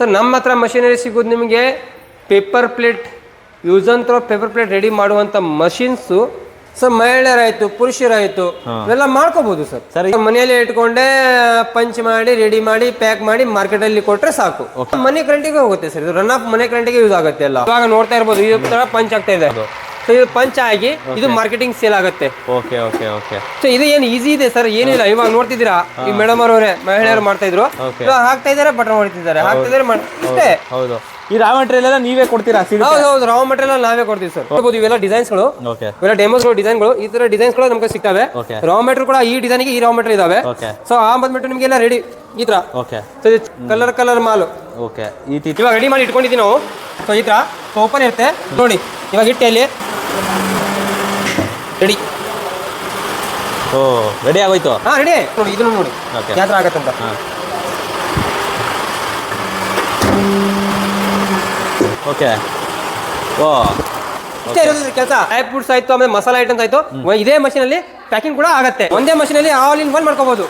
Sir ನಮ್ಮ ಹತ್ರ machinery ಸಿಗೋದು ನಿಮಗೆ paper plate use throw paper plate ready ಮಾಡುವಂಥ ಮಷಿನ್ಸು ಸೊ ಮಹಿಳೆಯರಾಯ್ತು ಪುರುಷರಾಯ್ತು ಇವೆಲ್ಲ ಮಾಡ್ಕೋಬಹುದು ಸರ್. ಸರ್, ಮನೆಯಲ್ಲಿ ಇಟ್ಕೊಂಡೆ ಪಂಚ್ ಮಾಡಿ ರೆಡಿ ಮಾಡಿ ಪ್ಯಾಕ್ ಮಾಡಿ ಮಾರ್ಕೆಟ್ ಅಲ್ಲಿ ಕೊಟ್ರೆ ಸಾಕು. ಮನೆ ಕರೆಂಟಿಗೆ ಹೋಗುತ್ತೆ ಸರ್. ಇದು ರನ್ ಆಫ್ ಮನೆ ಕರೆಂಟಿಗೆ ಯೂಸ್ ಆಗುತ್ತೆ ಅಲ್ಲ ಇವಾಗ ನೋಡ್ತಾ ಇರ್ಬೋದು ಈ ತರ ಪಂಚ್ ಆಗ್ತಾ ಇದೆ. ಸೊ ಇದು ಪಂಚ್ ಆಗಿ ಇದು ಮಾರ್ಕೆಟಿಂಗ್ ಸೇಲ್ ಆಗುತ್ತೆ. ಓಕೆ ಓಕೆ ಓಕೆ ಸೊ ಇದು ಏನು ಈಸಿ ಇದೆ ಸರ್ ಏನಿಲ್ಲ ಇವಾಗ ನೋಡ್ತಿದ್ದೀರಾ? ಈ ಮೇಡಮ್ ಅವರವರೇ ಮಹಿಳೆಯರು ಮಾಡ್ತಾ ಇದ್ರು. ಹಾಕ್ತಾ ಇದಾರೆ ಬಟನ್ ಹೊಡಿತಿದ್ದಾರೆ. ಹಾಕ್ತಾ ಇದಾರೆ ಇಷ್ಟೇ ಹೌದು ಈ ರಾ ಮೆಟೀರಿಯಲ್ ಎಲ್ಲ ನೀವೇ ಕೊಡ್ತೀರಾ? ಹೌದು ಹೌದು. ರಾ ಮಟೀರಿಯಲ್ ನಾವೇ ಕೊಡ್ತೀವಿ ಸರ್ ನೋಡ್ಬೋದು ಇವೆಲ್ಲ ಡಿಸೈನ್ಸ್ಗಳು ಇವೆಲ್ಲ ಡೆಮೋಸ್ಗಳು ಡಿಸೈನ್ಗಳು ಈ ತರ ಡಿಸೈನ್ಸ್ಗಳು ನಮ್ಗೆ ಸಿಗ್ತವೆ. ರಾ ಮೆಟೀರಿಯಲ್ ಕೂಡ ಈ ಡಿಸೈನ್ಗೆ ಈ ರಾ ಮೆಟೀರಿಯಲ್ ಇದಾವೆ. ಸೊ ಆ ಬಂದ್ಬಿಟ್ಟು ನಿಮಗೆಲ್ಲ ರೆಡಿ ಈ ತರ. ಓಕೆ ಸೊ ಇದು ಕಲರ್ ಕಲರ್ ಮಾಲು. ಓಕೆ ಇವಾಗ ರೆಡಿ ಮಾಡಿ ಇಟ್ಕೊಂಡಿದ್ದೀವಿ ನಾವು. ಸೊ ಈ ತರ. ಓಪನ್ ಇರುತ್ತೆ. ನೋಡಿ ಇವಾಗ ಇಟ್ಟೆ ಅಲ್ಲಿ ರೆಡಿ ಓ ರೆಡಿ ಆಗೋಯ್ತು? ಹಾ ರೆಡಿ ನೋಡಿ ಇದನ್ನು ನೋಡಿ. ಯಾತ್ರ ಆಗತ್ತೆ ಅಂತ ಆಗತ್ತಂತ? ಹಾಂ. ಓಕೆ ಓ ಕೆಲಸ. ಡ್ರೈ ಫ್ರೂಟ್ಸ್ ಆಯ್ತು ಆಮೇಲೆ ಮಸಾಲ ಐಟಮ್ಸ್ ಆಯ್ತು. ಇದೇ machine ಅಲ್ಲಿ ಪ್ಯಾಕಿಂಗ್ ಕೂಡ ಆಗತ್ತೆ. ಒಂದೇ machine ಅಲ್ಲಿ ಆಲ್ ಇನ್ ಒನ್ ಮಾಡ್ಕೋಬಹುದು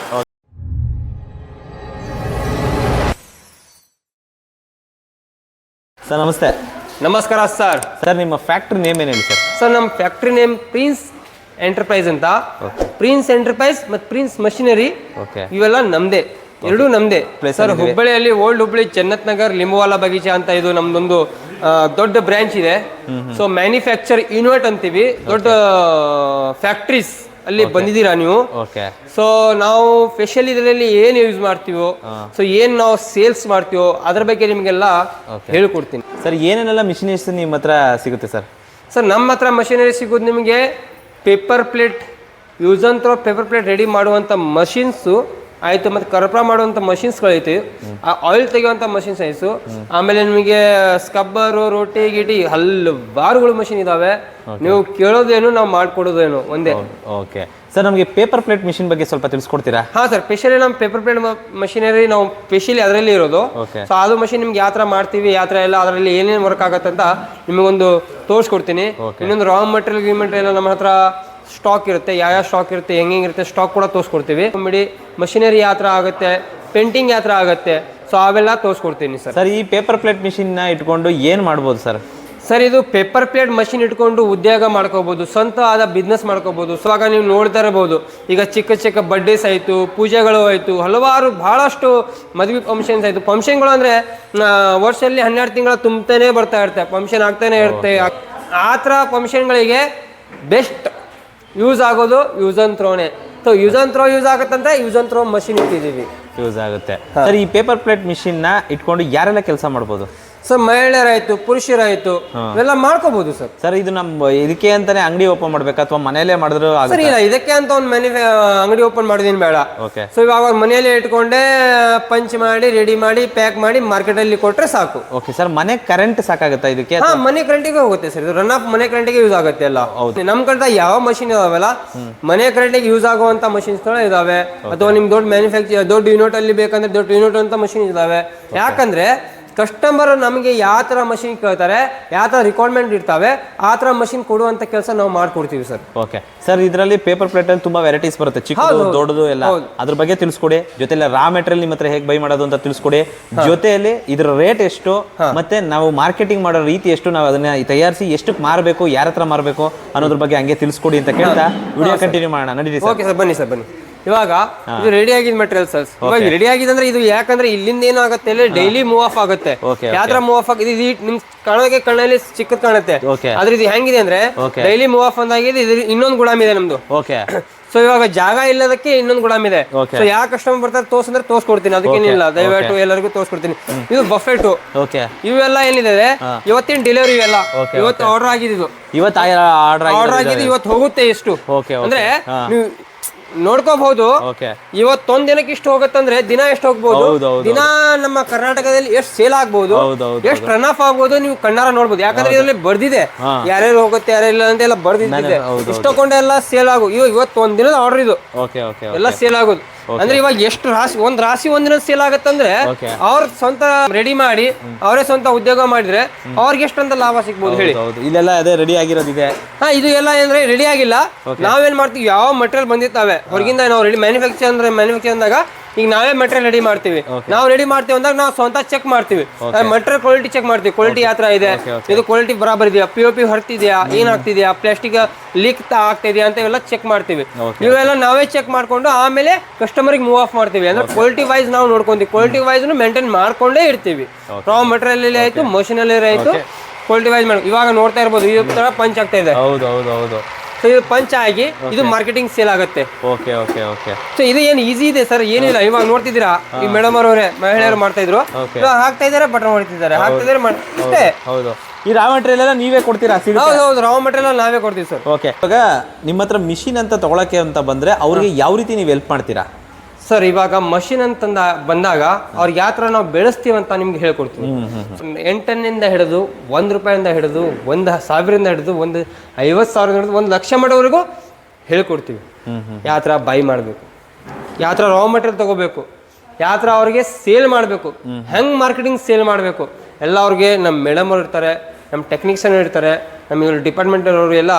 ಸರ್ ನಮಸ್ತೆ. ನಮಸ್ಕಾರ ಸರ್ ಸರ್ ನಿಮ್ಮ ಫ್ಯಾಕ್ಟ್ರಿ ನೇಮ್ ಏನು ಹೇಳಿ ಸರ್ ಸರ್ ನಮ್ಮ ಫ್ಯಾಕ್ಟ್ರಿ ನೇಮ್ ಪ್ರಿನ್ಸ್ ಎಂಟರ್ಪ್ರೈಸ್ ಅಂತ. ಪ್ರಿನ್ಸ್ ಎಂಟರ್ಪ್ರೈಸ್ ಮತ್ತು ಪ್ರಿನ್ಸ್ ಮಷಿನರಿ. ಇವೆಲ್ಲ ನಮ್ದೇ. ಎರಡೂ ನಮ್ದೇ. ಸರ್ ಹುಬ್ಬಳ್ಳಿಯಲ್ಲಿ ಓಲ್ಡ್ ಹುಬ್ಬಳ್ಳಿ ಚೆನ್ನತ್ ನಗರ್ ಲಿಂಬವಾಲ ಬಗೀಚಾ ಅಂತ ಇದು ನಮ್ದೊಂದು ದೊಡ್ಡ ಬ್ರಾಂಚ್ ಇದೆ. ಸೊ ಮ್ಯಾನುಫ್ಯಾಕ್ಚರ್ ಯೂನಿಟ್ ಅಂತೀವಿ. ದೊಡ್ಡ ಫ್ಯಾಕ್ಟ್ರೀಸ್ ಅಲ್ಲಿ ಬಂದಿದ್ದೀರಾ ನೀವು? ಸೊ ನಾವು ಸ್ಪೆಷಲ್ ಇದರಲ್ಲಿ ಏನ್ ಯೂಸ್ ಮಾಡ್ತೀವೋ ಸೊ ಏನ್ ನಾವು ಸೇಲ್ಸ್ ಮಾಡ್ತೀವೋ ಅದ್ರ ಬಗ್ಗೆ ನಿಮಗೆಲ್ಲ. ಹೇಳ್ಕೊಡ್ತೀನಿ. ಸರ್ ಏನೇನೆಲ್ಲ ಮಿಷಿನರೀಸ್ ನಿಮ್ಮ ಹತ್ರ ಸಿಗುತ್ತೆ ಸರ್? ಸರ್ ನಮ್ಮ ಹತ್ರ ಮಷಿನರಿ ಸಿಗೋದು ನಿಮಗೆ ಪೇಪರ್ ಪ್ಲೇಟ್ ಯೂಸ್ ಅಂತರೋ ಪೇಪರ್ ಪ್ಲೇಟ್ ರೆಡಿ ಮಾಡುವಂಥ ಮಷಿನ್ಸು ಆಯಿತು ಮತ್ತು ಕರ್ಪೂರ ಮಾಡುವಂಥ ಮಷಿನ್ಸ್ಗಳೈತಿ ಆ ಆಯಿಲ್ ತೆಗೆಯುವಂಥ ಮಷಿನ್ಸ್ ಆಯಿತು. ಆಮೇಲೆ ನಿಮಗೆ ಸ್ಕಬ್ಬರು ರೋಟಿ ಗಿಟಿ ಹಲ್ವಾರುಗಳು ಮಷಿನ್ ಇದಾವೆ. ನೀವು ಕೇಳೋದೇನು ನಾವು ಮಾಡ್ಕೊಡೋದೇನು ಒಂದೇ. ಓಕೆ ಸರ್ ನಮಗೆ ಪೇಪರ್ ಪ್ಲೇಟ್ ಮಿಷಿನ್ ಬಗ್ಗೆ ಸ್ವಲ್ಪ ತಿಳಿಸ್ಕೊಡ್ತೀರಾ? ಹಾ ಸರ್ ಸ್ಪೆಷಲಿ ನಮ್ಮ ಪೇಪರ್ ಪ್ಲೇಟ್ ಮಷಿನರಿ ನಾವು ಸ್ಪೆಷಲಿ ಅದರಲ್ಲಿ ಇರೋದು. ಸೊ ಅದು ಮಷಿನ್ ನಿಮ್ಗೆ ಯಾವ ಥರ ಮಾಡ್ತೀವಿ ಯಾವ ಥರ ಎಲ್ಲ ಅದರಲ್ಲಿ ಏನೇನು ವರ್ಕ್ ಆಗುತ್ತೆ ಅಂತ ನಿಮಗೊಂದು ತೋರಿಸ್ಕೊಡ್ತೀನಿ. ಇನ್ನೊಂದು ರಾ ಮಟೀರಿಯಲ್ ಗಿ ಎಲ್ಲ ನಮ್ಮ ಹತ್ರ ಸ್ಟಾಕ್ ಇರುತ್ತೆ ಯಾವ ಯಾವ ಸ್ಟಾಕ್ ಇರುತ್ತೆ ಹೆಂಗೆ ಇರುತ್ತೆ ಸ್ಟಾಕ್ ಕೂಡ ತೋರಿಸ್ಕೊಡ್ತೀವಿ. ಮಿಡಿ ಮಷಿನರಿ ಯಾವ ಥರ ಆಗುತ್ತೆ ಪೇಂಟಿಂಗ್ ಯಾವ ಥರ ಆಗುತ್ತೆ ಸೊ ಅವೆಲ್ಲ ತೋರಿಸ್ಕೊಡ್ತೀನಿ ಸರ್. ಸರ್ ಈ ಪೇಪರ್ ಪ್ಲೇಟ್ ಮಿಷಿನ್ನ ಇಟ್ಕೊಂಡು ಏನು ಮಾಡ್ಬೋದು ಸರ್? ಸರ್ ಇದು ಪೇಪರ್ ಪ್ಲೇಟ್ ಮಷಿನ್ ಇಟ್ಕೊಂಡು ಉದ್ಯೋಗ ಮಾಡ್ಕೋಬಹುದು ಸ್ವಂತ ಆದ ಬಿಸ್ನೆಸ್ ಮಾಡ್ಕೋಬಹುದು ಸೊ ಆಗ ನೀವು ನೋಡ್ತಾ ಇರ್ಬೋದು. ಈಗ ಚಿಕ್ಕ ಚಿಕ್ಕ ಬರ್ಡೇಸ್ ಆಯಿತು ಪೂಜೆಗಳು ಆಯಿತು ಹಲವಾರು ಬಹಳಷ್ಟು ಮದುವೆ ಫಂಕ್ಷನ್ಸ್ ಆಯಿತು. ಫಂಕ್ಷನ್ಗಳು ಅಂದರೆ ವರ್ಷದಲ್ಲಿ ಹನ್ನೆರಡು ತಿಂಗಳ ತುಂಬತಾನೆ ಬರ್ತಾ ಇರುತ್ತೆ. ಫಂಕ್ಷನ್ ಆಗ್ತಾನೆ ಇರುತ್ತೆ. ಆ ಥರ ಫಂಕ್ಷನ್ಗಳಿಗೆ ಬೆಸ್ಟ್ ಯೂಸ್ ಆಗೋದು use and ಥ್ರೋನೆ so use and throw use ಆಗುತ್ತಂತೆ use and throw machine ಇಟ್ಟಿದ್ದೀವಿ. ಯೂಸ್ ಆಗುತ್ತೆ. ಸರ್ ಈ ಪೇಪರ್ ಪ್ಲೇಟ್ ಮಿಷಿನ್ನ ಇಟ್ಕೊಂಡು ಯಾರೆಲ್ಲ ಕೆಲಸ ಮಾಡ್ಬೋದು? ಸರ್ ಮಹಿಳೆಯರಾಯ್ತು ಪುರುಷರಾಯ್ತು ಇವೆಲ್ಲ ಮಾಡ್ಕೋಬಹುದು ಸರ್. ಸರ್ ಇದು ನಮ್ ಇದಕ್ಕೆ ಅಂತಾನೆ ಅಂಗಡಿ ಓಪನ್ ಮಾಡ್ಬೇಕು ಅಥವಾ ಮನೆಯಲ್ಲೇ ಮಾಡಿದ್ರು ಸರ್ ಇಲ್ಲ ಇದಕ್ಕೆ ಅಂತ ಒಂದು ಮನಿ ಅಂಗಡಿ ಓಪನ್ ಮಾಡೋದೇನು ಬೇಡ. ಓಕೆ. ಸೊ ಇವಾಗ ಮನೆಯಲ್ಲೇ ಇಟ್ಕೊಂಡೆ ಪಂಚ್ ಮಾಡಿ ರೆಡಿ ಮಾಡಿ ಪ್ಯಾಕ್ ಮಾಡಿ ಮಾರ್ಕೆಟ್ ಅಲ್ಲಿ ಕೊಟ್ರೆ ಸಾಕು. ಓಕೆ ಸರ್ ಮನೆ ಕರೆಂಟ್ ಸಾಕಾಗುತ್ತಾ ಇದಕ್ಕೆ ಹಾ ಮನೆ ಕರೆಂಟಿಗೆ ಹೋಗುತ್ತೆ ಸರ್. ಇದು ರನ್ ಆಫ್ ಮನೆ ಕರೆಂಟಿಗೆ ಯೂಸ್ ಆಗುತ್ತೆ ಎಲ್ಲ. ನಮ್ ಕಡೆ ಯಾವ ಮಷಿನ್ ಇದಾವೆಲ್ಲ ಮನೆ ಕರೆಂಟಿಗೆ ಯೂಸ್ ಆಗುವಂತ ಮಷಿನ್ಸ್ ಇದಾವೆ. ಅಥವಾ ನಿಮ್ ದೊಡ್ಡ ಮ್ಯಾನುಫ್ಯಾಕ್ಚರ್ ದೊಡ್ಡ ಯೂನಿಟ್ ಅಲ್ಲಿ ಬೇಕಂದ್ರೆ ದೊಡ್ಡ ಯೂನಿಟ್ ಅಂತ ಮಷಿನ್ ಇದಾವೆ. ಯಾಕಂದ್ರೆ ಕಸ್ಟಮರ್ ನಮಗೆ ಯಾವ ಥರ ಮಷಿನ್ ಕೇಳ್ತಾರೆ ಯಾವ ಥರ ರಿಕ್ವೈರ್ಮೆಂಟ್ ಇರ್ತಾವೆ ಆ ಥರ ಮಷಿನ್ ಕೊಡುವಂಥ ಕೆಲಸ ನಾವು ಮಾಡ್ಕೊಡ್ತೀವಿ ಸರ್. ಓಕೆ ಸರ್ ಇದರಲ್ಲಿ ಪೇಪರ್ ಪ್ಲೇಟ್ ಅಲ್ಲಿ ತುಂಬಾ ವೆರೈಟೀಸ್ ಬರುತ್ತೆ. ಚಿಕ್ಕದು ದೊಡ್ಡದು ಎಲ್ಲ. ಅದ್ರ ಬಗ್ಗೆ ತಿಳಿಸ್ಕೊಡಿ. ಜೊತೆಲಿ ರಾ ಮೆಟೀರಿಯಲ್ ನಿಮ್ಮ ಹತ್ರ ಹೇಗೆ ಬೈ ಮಾಡೋದು ಅಂತ ತಿಳಿಸ್ಕೊಡಿ. ಜೊತೆಯಲ್ಲಿ ಇದ್ರ ರೇಟ್ ಎಷ್ಟು ಮತ್ತೆ ನಾವು ಮಾರ್ಕೆಟಿಂಗ್ ಮಾಡೋ ರೀತಿ ಎಷ್ಟು ನಾವು ಅದನ್ನ ತಯಾರಿಸಿ ಎಷ್ಟು ಮಾರಬೇಕು ಯಾರ ಹತ್ರ ಮಾರಬೇಕು ಅನ್ನೋದ್ರ ಬಗ್ಗೆ ಹಂಗೆ ತಿಳಿಸ್ಕೊಡಿ ಅಂತ ಕೇಳ್ತಾ. ವಿಡಿಯೋ ಕಂಟಿನ್ಯೂ ಮಾಡೋಣ. ನಡೀರಿ ಓಕೆ ಸರ್ ಬನ್ನಿ ಸರ್ ಬನ್ನಿ. ಇವಾಗ ಇದು ರೆಡಿ ಆಗಿದ ಮೆಟೀರಿಯಲ್ ಸರ್ ಇವಾಗ ರೆಡಿ ಆಗಿದೆ ಅಂದ್ರೆ ಇದು ಯಾಕಂದ್ರೆ ಇಲ್ಲಿಂದ ಏನಾಗುತ್ತೆ ಅಂದ್ರೆ ಡೈಲಿ ಮೂವ್ ಆಫ್ ಆಗುತ್ತೆ. ಯಾವ್ದ್ರ ಯಾವ ಮೂವ್ ಆಫ್ ಆಗಿದೆ ಇದು ನಿಮ್ ಕಣಗೆ ಕಣ್ಣಲ್ಲಿ ಚಿಕ್ಕದ್ ಕಾಣುತ್ತೆ. ಆದ್ರೆ ಇದು ಹೆಂಗಿದೆ ಅಂದ್ರೆ ಡೈಲಿ ಮೂವ್ ಆಫ್ ಅಂದಾಗಿದೆ ಇದು ಇನ್ನೊಂದು ಗುಲಾಮ್ ಇದೆ ನಮ್ದು. ಓಕೆ ಸೊ ಇವಾಗ ಜಾಗ ಇಲ್ಲದಕ್ಕೆ ಇನ್ನೊಂದು ಗುಲಾಮ್ ಇದೆ. ಸೊ ಯಾವ ಕಸ್ಟಮರ್ ಬರ್ತಾರೆ ತೋರ್ಸಂದ್ರೆ ತೋರ್ಸ್ಕೊಡ್ತೀನಿ. ಅದಕ್ಕೇನಿಲ್ಲ ದಯವಿಟ್ಟು ಎಲ್ಲರಿಗೂ ತೋರ್ಸ್ಕೊಡ್ತೀನಿ. ಇದು ಬಫೆಟ್ ಇವೆಲ್ಲ ಏನಿದೆ ಇವತ್ತಿನ ಡೆಲಿವರಿ ಇವೆಲ್ಲ. ಇವತ್ತು ಆರ್ಡರ್ ಆಗಿದೆ ಇದು ಇವತ್ತು ಆರ್ಡರ್ ಆರ್ಡರ್ ಆಗಿದೆ ಇವತ್ತು ಹೋಗುತ್ತೆ ಎಷ್ಟು. ಅಂದ್ರೆ ನೀವು ನೋಡ್ಕೋಬಹುದು. ಇವತ್ತೊಂದ್ ದಿನಕ್ಕೆ ಇಷ್ಟು ಹೋಗುತ್ತಂದ್ರೆ ದಿನ ಎಷ್ಟು ಹೋಗ್ಬಹುದು ಹೌದು, ಹೌದು, ದಿನ ನಮ್ಮ ಕರ್ನಾಟಕದಲ್ಲಿ ಎಷ್ಟು ಸೇಲ್ ಆಗ್ಬಹುದು ಹೌದು, ಹೌದು, ಎಷ್ಟು ರನ್ ಆಫ್ ಆಗ್ಬಹುದು ನೀವು ಕಣ್ಣಾರ ನೋಡಬಹುದು ಯಾಕಂದ್ರೆ ಇದರಲ್ಲಿ ಬರ್ದಿದೆ. ಯಾರ್ಯಾರು ಹೋಗುತ್ತೆ ಯಾರೆಲ್ಲ ಅಂತ ಎಲ್ಲ ಬರ್ದಿದ್ದೆ ಇಷ್ಟಕೊಂಡೆಲ್ಲ ಇಷ್ಟೊಂಡೆ ಎಲ್ಲ ಸೇಲ್ ಆಗು ಇವಾಗ ಇವತ್ತು ಒಂದ್ ದಿನದ ಆರ್ಡರ್ ಇದು. ಎಲ್ಲ ಸೇಲ್ ಆಗೋದು. ಅಂದ್ರೆ ಇವಾಗ ಎಷ್ಟು ರಾಶಿ ಒಂದ್ ರಾಶಿ ಒಂದಿನ ಸೇಲ್ ಆಗತ್ತಂದ್ರೆ. ಅವ್ರ ಸ್ವಂತ ರೆಡಿ ಮಾಡಿ ಅವರೇ ಸ್ವಂತ ಉದ್ಯೋಗ ಮಾಡಿದ್ರೆ ಅವ್ರಿಗೆ ಎಷ್ಟು ಅಂತ ಲಾಭ ಸಿಗ್ಬೋದು ಹೇಳಿ. ಇಲ್ಲೆಲ್ಲ ಅದೇ ರೆಡಿ ಆಗಿರೋದಿದೆ. ಹಾ ಇದು ಎಲ್ಲ ಅಂದ್ರೆ ರೆಡಿ ಆಗಿಲ್ಲ. ನಾವೇನ್ ಮಾಡ್ತೀವಿ? ಯಾವ ಮಟೀರಿಯಲ್ ಬಂದಿರ್ತಾವೆ? ಹೊರಗಿಂದ ನಾವು ರೆಡಿ ಮ್ಯಾನುಫ್ಯಾಕ್ಚರ್ ಅಂದ್ರೆ ಮ್ಯಾನುಫ್ಯಾಕ್ಚರ್ ಅಂದಾಗ ಈಗ ನಾವೇ ಮೆಟೀರಿಯಲ್ ರೆಡಿ ಮಾಡ್ತೀವಿ. ನಾವು ರೆಡಿ ಮಾಡ್ತೀವಿ ಅಂದಾಗ ನಾವು ಸ್ವಂತ ಚೆಕ್ ಮಾಡ್ತೀವಿ. ಮೆಟೀರಿಯಲ್ ಕ್ವಾಲಿಟಿ ಚೆಕ್ ಮಾಡ್ತೀವಿ. ಕ್ವಾಲಿಟಿ ಯಾವ ಥರ ಇದೆ? ಇದು ಕ್ವಾಲಿಟಿ ಬರಾಬರ್ ಇದೆಯಾ? P O P ಹೊರ್ತಿದ್ಯಾ? ಏನಾಗ್ತಿದೆಯಾ ಆಗ್ತಿದ್ಯಾ? ಪ್ಲಾಸ್ಟಿಕ್ ಲೀಕ್ ಆಗ್ತಿದ್ಯಾ ಅಂತ ಎಲ್ಲ ಚೆಕ್ ಮಾಡ್ತೀವಿ. ಇವೆಲ್ಲ ನಾವೇ ಚೆಕ್ ಮಾಡ್ಕೊಂಡು ಆಮೇಲೆ ಕಸ್ಟಮರ್ಗೆ ಮೂವ್ ಆಫ್ ಮಾಡ್ತೀವಿ. ಅಂದ್ರೆ ಕ್ವಾಲಿಟಿ ವೈಸ್ ನಾವು ನೋಡ್ಕೊಂತೀವಿ. ಕ್ವಾಲಿಟಿ ವೈಸ್ ಮೇಂಟೈನ್ ಮಾಡ್ಕೊಂಡೇ ಇರ್ತೀವಿ. ರಾ ಮೆಟೀರಿಯಲ್ ಆಯ್ತು ಮಷೀನಲ್ಲಿ ಆಯ್ತು. ಕ್ವಾಲಿಟಿ ವೈಸ್ ಮಾಡಿ ಇವಾಗ ನೋಡ್ತಾ ಇರ್ಬೋದು ಈ ತರ ಪಂಚ್ ಆಗ್ತಾ ಇದೆ. ಹೌದು ಹೌದು ಹೌದು. ಸೊ ಇದು ಪಂಚ್ ಆಗಿ ಇದು ಮಾರ್ಕೆಟಿಂಗ್ ಸೇಲ್ ಆಗುತ್ತೆ. ಓಕೆ ಓಕೆ ಓಕೆ ಸೊ ಇದು ಏನು ಈಸಿ ಇದೆ ಸರ್ ಏನಿಲ್ಲ ಇವಾಗ ನೋಡ್ತಿದ್ದೀರಾ? ಈ ಮೇಡಮ್ ಅವರೇ ಮಹಿಳೆಯರು ಮಾಡ್ತಾ ಇದ್ರು. ಹಾಕ್ತಾ ಇದಾರೆ ಬಟನ್ ಹೊಡಿತಿದ್ದಾರೆ. ಹಾಕ್ತಾ ಇದಾರೆ ಅಷ್ಟೇ. ಇಷ್ಟೇ ಹೌದು. ಈ ರಾ ಮೆಟೀರಿಯಲ್ ಎಲ್ಲ ನೀವೇ ಕೊಡ್ತೀರಾ? ಹೌದು ಹೌದು. ರಾ ಮೆಟೀರಿಯಲ್ ನಾವೇ ಕೊಡ್ತೀವಿ ಸರ್ ಓಕೆ ಇವಾಗ ನಿಮ್ಮ ಹತ್ರ ಮಿಷಿನ್ ಅಂತ ತಗೊಳಕ್ಕೆ ಅಂತ ಬಂದ್ರೆ ಅವ್ರಿಗೆ ಯಾವ ರೀತಿ ನೀವು ಹೆಲ್ಪ್ ಮಾಡ್ತೀರಾ? ಸರ್ ಇವಾಗ ಮಷಿನ್ ಅಂತಂದ ಬಂದಾಗ ಅವ್ರಿಗೆ ಯಾವ ಥರ ನಾವು ಬೆಳೆಸ್ತೀವಿ ಅಂತ ನಿಮ್ಗೆ ಹೇಳ್ಕೊಡ್ತೀವಿ ಎಂಟನ್ನಿಂದ ಹಿಡಿದು ಒಂದು ರೂಪಾಯಿಂದ ಹಿಡಿದು ಒಂದು ಸಾವಿರದಿಂದ ಹಿಡಿದು ಒಂದು ಐವತ್ತು ಸಾವಿರದಿಂದ ಹಿಡಿದು ಒಂದು ಲಕ್ಷ ಮಾಡೋವರೆಗೂ ಹೇಳ್ಕೊಡ್ತೀವಿ. ಯಾವ ಥರ ಬೈ ಮಾಡಬೇಕು. ಯಾವ ಥರ ರಾ ಮೆಟೀರಿಯಲ್ ತಗೋಬೇಕು. ಯಾವ ಥರ ಅವ್ರಿಗೆ ಸೇಲ್ ಮಾಡಬೇಕು. ಹೆಂಗೆ ಮಾರ್ಕೆಟಿಂಗ್ ಸೇಲ್ ಮಾಡಬೇಕು. ಎಲ್ಲ ಅವ್ರಿಗೆ ನಮ್ಮ ಮೇಡಮ್ ಅವ್ರು ಇರ್ತಾರೆ ನಮ್ಮ ಟೆಕ್ನಿಷಿಯನ್ ಇರ್ತಾರೆ ನಮಗೆ ಡಿಪಾರ್ಟ್ಮೆಂಟ್ ಅವರು ಎಲ್ಲ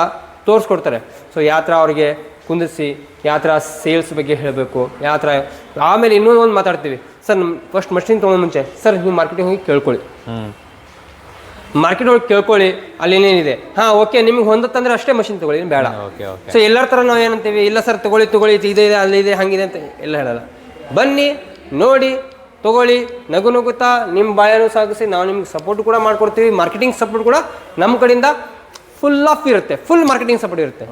ತೋರಿಸ್ಕೊಡ್ತಾರೆ. ಸೊ ಯಾವ ಥರ ಅವ್ರಿಗೆ ಕುಂದಿಸಿ ಯಾವ ಥರ ಸೇಲ್ಸ್ ಬಗ್ಗೆ ಹೇಳಬೇಕು. ಯಾವ ಥರ ಆಮೇಲೆ ಇನ್ನೂ ಒಂದು ಮಾತಾಡ್ತೀವಿ. ಸರ್ ನಮ್ಮ ಫಸ್ಟ್ ಮಷಿನ್ ತೊಗೊಂಡು ಮುಂಚೆ. ಸರ್ ನೀವು ಮಾರ್ಕೆಟಿಂಗ್ ಹೋಗಿ ಕೇಳ್ಕೊಳ್ಳಿ. ಮಾರ್ಕೆಟ್ ಹೋಗಿ ಕೇಳ್ಕೊಳ್ಳಿ. ಅಲ್ಲಿ ಏನೇನಿದೆ? ಹಾಂ ಓಕೆ ನಿಮ್ಗೆ ಹೊಂದತ್ತಂದ್ರೆ ಅಷ್ಟೇ ಮಷಿನ್ ತಗೊಳ್ಳಿ ಬೇಡ. ಓಕೆ ಓಕೆ ಸೊ ಎಲ್ಲರ ಥರ ನಾವು ಏನಂತೀವಿ? ಇಲ್ಲ ಸರ್ ತಗೊಳ್ಳಿ ತಗೊಳ್ಳಿ ಇದು ಇದೆ ಅಲ್ಲಿ ಇದೆ ಹಂಗಿದೆ ಅಂತ ಎಲ್ಲ ಹೇಳಲ್ಲ. ಬನ್ನಿ ನೋಡಿ ತಗೊಳ್ಳಿ ನಗು ನಗುತ್ತಾ ನಿಮ್ಮ ಬಾಯನ್ನು ಸಾಗಿಸಿ ನಾವು ನಿಮ್ಗೆ ಸಪೋರ್ಟ್ ಕೂಡ ಮಾಡ್ಕೊಡ್ತೀವಿ. ಮಾರ್ಕೆಟಿಂಗ್ ಸಪೋರ್ಟ್ ಕೂಡ ನಮ್ಮ ಕಡೆಯಿಂದ ಫುಲ್ ಆಫ್ ಇರುತ್ತೆ. ಫುಲ್ ಮಾರ್ಕೆಟಿಂಗ್ ಸಪೋರ್ಟ್ ಇರುತ್ತೆ.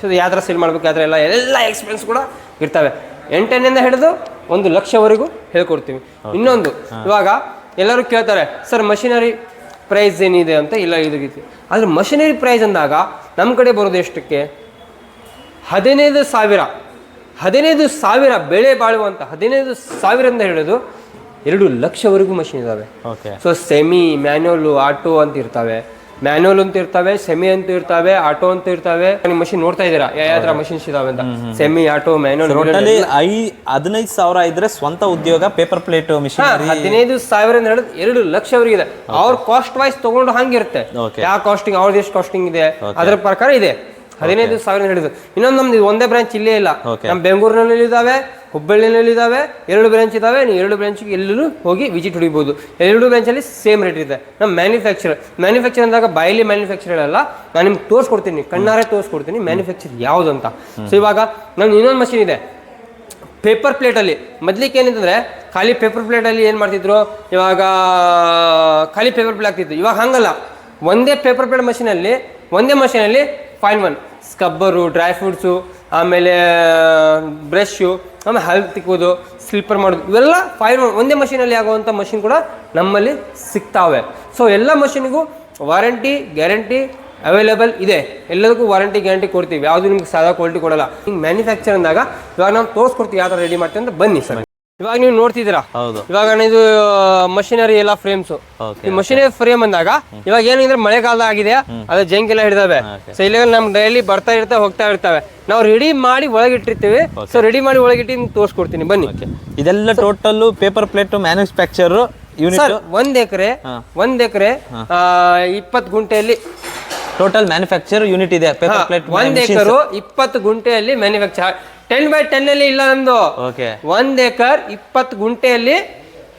ಸೊ ಯಾವ ಥರ ಸೇಲ್ ಮಾಡ್ಬೇಕು ಯಾವ ಥರ ಎಲ್ಲ ಎಲ್ಲ ಎಕ್ಸ್ಪೀರಿಯನ್ಸ್ ಕೂಡ ಇರ್ತವೆ. ಎಂಟನಿಂದ ಹಿಡಿದು ಒಂದು ಲಕ್ಷವರೆಗೂ ಹೇಳ್ಕೊಡ್ತೀವಿ. ಇನ್ನೊಂದು ಇವಾಗ ಎಲ್ಲರೂ ಕೇಳ್ತಾರೆ ಸರ್ ಮಷಿನರಿ ಪ್ರೈಸ್ ಏನಿದೆ ಅಂತ? ಇಲ್ಲ ಇದು ರೀತಿ ಆದರೆ ಮಷಿನರಿ ಪ್ರೈಸ್ ಅಂದಾಗ ನಮ್ಮ ಕಡೆ ಬರೋದು ಎಷ್ಟಕ್ಕೆ? ಹದಿನೈದು ಸಾವಿರ. ಹದಿನೈದು ಸಾವಿರ ಬೆಳೆ ಬಾಳುವಂಥ ಹದಿನೈದು ಸಾವಿರದಿಂದ ಹಿಡಿದು ಎರಡು ಲಕ್ಷವರೆಗೂ ಮಷಿನ್ ಇದ್ದಾವೆ ಸೊ ಸೆಮಿ ಮ್ಯಾನ್ಯುವಲ್ ಆಟೋ ಅಂತ ಇರ್ತವೆ. ಮ್ಯಾನ್ಯುವಲ್ ಅಂತ ಇರ್ತವೆ ಸೆಮಿ ಅಂತ ಇರ್ತವೆ ಆಟೋ ಅಂತ ಇರ್ತವೆ. ನಿಮ್ಮ ಮಷಿನ್ ನೋಡ್ತಾ ಇದ್ದೀರಾ? ಯಾವ ಯಾವ ಥರ ಮಷಿನ್ಸ್ ಇದಾವೆ ಅಂತ? ಸೆಮಿ ಆಟೋ ಮ್ಯಾನ್ಯಲ್ ಒಟ್ಟಲ್ಲಿ ಐ ಹದಿನೈದು ಸಾವಿರ ಇದ್ರೆ ಸ್ವಂತ ಉದ್ಯೋಗ ಪೇಪರ್ ಪ್ಲೇಟ್ ಮಿಷಿನ್ ಹದಿನೈದು ಸಾವಿರ ಎರಡು ಎರಡು ಲಕ್ಷವರೆಗೆ ಇದೆ. ಅವ್ರ ಕಾಸ್ಟ್ ವೈಸ್ ತಗೊಂಡು ಹಂಗಿರುತ್ತೆ. ಯಾವ ಕಾಸ್ಟಿಂಗ್ ಅವ್ರದ್ದು ಎಷ್ಟು ಕಾಸ್ಟಿಂಗ್ ಇದೆ? ಅದ್ರ ಪ್ರಕಾರ ಇದೆ. ಹದಿನೈದು ಸಾವಿರ ಹಿಡಿದು ಇನ್ನೊಂದು ನಮ್ದು ಒಂದೇ ಬ್ರಾಂಚ್ ಇಲ್ಲೇ ಇಲ್ಲ. ನಮ್ಮ ಬೆಂಗಳೂರಿನಲ್ಲಿ ಇದಾವೆ ಹುಬ್ಬಳ್ಳಿನಲ್ಲಿ ಇದಾವೆ ಎರಡು ಬ್ರಾಂಚ್ ಇದಾವೆ ನೀವು ಎರಡು ಬ್ರಾಂಚ್ಗೆ ಎಲ್ಲೂ ಹೋಗಿ ವಿಸಿಟ್ ಹೊಡಿಬೋದು. ಎರಡು ಬ್ರಾಂಚಲ್ಲಿ ಸೇಮ್ ರೇಟ್ ಇದೆ. ನಮ್ಮ ಮ್ಯಾನುಫ್ಯಾಕ್ಚರ್ ಮ್ಯಾನುಫ್ಯಾಕ್ಚರ್ ಅಂದಾಗ ಬಾಯಲ್ಲಿ ಮ್ಯಾನುಫ್ಯಾಕ್ಚರ್ ಅಲ್ಲ ನಾನು ನಿಮ್ಗೆ ತೋರಿಸ್ಕೊಡ್ತೀನಿ ಕಣ್ಣಾರೆ ತೋರಿಸ್ಕೊಡ್ತೀನಿ ಮ್ಯಾನುಫ್ಯಾಕ್ಚರ್ ಯಾವುದು ಅಂತ ಸೊ ಇವಾಗ ನಮ್ದು ಇನ್ನೊಂದು ಮಷಿನ್ ಇದೆ. ಪೇಪರ್ ಪ್ಲೇಟಲ್ಲಿ ಮೊದ್ಲಿಕ್ಕೆ ಏನಿದ್ರೆ ಖಾಲಿ ಪೇಪರ್ ಪ್ಲೇಟಲ್ಲಿ ಏನು ಮಾಡ್ತಿದ್ರು? ಇವಾಗ ಖಾಲಿ ಪೇಪರ್ ಪ್ಲೇಟ್ ಆಗ್ತಿತ್ತು. ಇವಾಗ ಹಂಗಲ್ಲ. ಒಂದೇ ಪೇಪರ್ ಪ್ಲೇಟ್ ಮಷೀನಲ್ಲಿ ಒಂದೇ ಮಷೀನಲ್ಲಿ fine one scrubber dry fruits ಆಮೇಲೆ ಬ್ರಷು ಆಮೇಲೆ ಹಲ್ ತಿಕ್ಕೋದು ಸ್ಲಿಪ್ಪರ್ ಮಾಡೋದು ಇವೆಲ್ಲ ಫೈನ್ ಒನ್ ಒಂದೇ ಮಷೀನಲ್ಲಿ ಆಗುವಂಥ ಮಷಿನ್ ಕೂಡ ನಮ್ಮಲ್ಲಿ ಸಿಗ್ತಾವೆ. ಸೊ ಎಲ್ಲ ಮಷಿನಿಗೂ ವಾರಂಟಿ ಗ್ಯಾರಂಟಿ ಅವೈಲೇಬಲ್ ಇದೆ. ಎಲ್ಲದಕ್ಕೂ ವಾರಂಟಿ ಗ್ಯಾರಂಟಿ ಕೊಡ್ತೀವಿ. ಯಾವುದು ನಿಮ್ಗೆ ಸಾದಾ ಕ್ವಾಲಿಟಿ ಕೊಡಲ್ಲ. ಹಿಂಗೆ ಮ್ಯಾನುಫ್ಯಾಕ್ಚರ್ ಅಂದಾಗ ಇವಾಗ ನಾವು ತೋರಿಸ್ಕೊಡ್ತೀವಿ ಯಾವ ಥರ ರೆಡಿ ಮಾಡ್ತೀವಿ ಅಂತ. ಬನ್ನಿ ಸರ್. ಇವಾಗ ನೀವು ನೋಡ್ತಿದ್ದೀರಾ? ಹೌದು. ಇವಾಗ ಇದು ಮಷಿನರಿ ಎಲ್ಲ ಫ್ರೇಮ್ಸ್ ಈ ಮಷಿನರಿ ಫ್ರೇಮ್ ಅಂದಾಗ ಇವಾಗ ಏನಿದ್ರೆ ಮಳೆಗಾಲ ಆಗಿದೆ ಅದು ಜಂಕ್ ಎಲ್ಲ ಹಿಡಿದಾವೆ. ಸೊ ಇಲ್ಲಿ ನಮ್ ಡೈಲಿ ಬರ್ತಾ ಇರ್ತಾ ಹೋಗ್ತಾ ಇರ್ತವೆ. ನಾವು ರೆಡಿ ಮಾಡಿ ಒಳಗಿಟ್ಟಿರ್ತೀವಿ. ಸೊ ರೆಡಿ ಮಾಡಿ ಒಳಗಿಟ್ಟು ತೋರಿಸ್ಕೊಡ್ತೀನಿ. ಬನ್ನಿ. ಇದೆಲ್ಲ ಟೋಟಲ್ ಪೇಪರ್ ಪ್ಲೇಟ್ ಮ್ಯಾನುಫ್ಯಾಕ್ಚರ್ ಒಂದ್ ಎಕರೆ ಒಂದ್ ಎಕರೆ ಇಪ್ಪತ್ತು ಗುಂಟೆಯಲ್ಲಿ. ಟೋಟಲ್ ಮ್ಯಾನುಫ್ಯಾಕ್ಚರ್ ಯೂನಿಟ್ ಇದೆ. ಪೇಪರ್ ಪ್ಲೇಟ್ ಒಂದ್ ಎಕರು ಇಪ್ಪತ್ತು ಗುಂಟೆಯಲ್ಲಿ ಮ್ಯಾನುಫ್ಯಾಕ್ಚರ್ ಟೆನ್ ಬೈ ಟೆನ್ ಅಲ್ಲಿ ಇಲ್ಲ ನಮ್ದು. ಓಕೆ ಒಂದ್ ಏಕರ್ ಇಪ್ಪತ್ತು ಗುಂಟೆಯಲ್ಲಿ